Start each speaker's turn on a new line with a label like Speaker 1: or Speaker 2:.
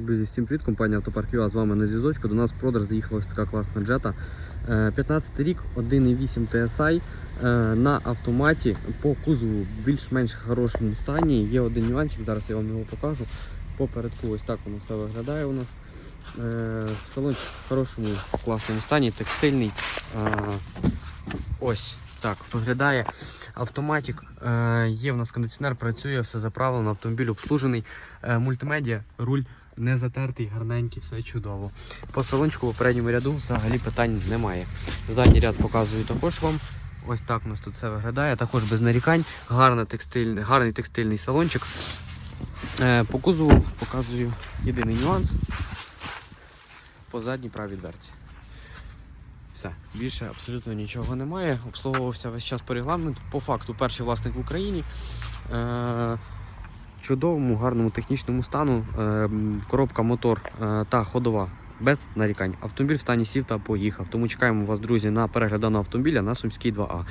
Speaker 1: Друзі, всім привіт, компанія Автопарк ЮА з вами на зв'язочку. До нас в продаж заїхала ось така класна джета. Е, 15 рік, 1,8 TSI е, на автоматі по кузову в більш-менш хорошому стані. Є один нюансик, зараз я вам його покажу. Попередку ось так воно все виглядає у нас. Е, Салончик в хорошому класному стані, текстильний. Е, Ось так виглядає. Автоматик, е, є в нас кондиціонер, працює, все заправлено, автомобіль обслужений, е, мультимедіа, руль не затертий, гарненький, все чудово. По салончику в передньому ряду взагалі питань немає. Задній ряд показую також вам. Ось так у нас тут все виглядає, також без нарікань. Гарна текстиль, гарний текстильний салончик. Е, по кузову показую єдиний нюанс по задній правій дверці. Все, більше абсолютно нічого немає. Обслуговувався весь час по регламенту. По факту, перший власник в Україні. Е, чудовому, гарному технічному стану. Е, коробка, мотор е, та ходова без нарікань. Автомобіль в стані сів та поїхав. Тому чекаємо вас, друзі, на перегляд даного автомобіля на Сумській 2А.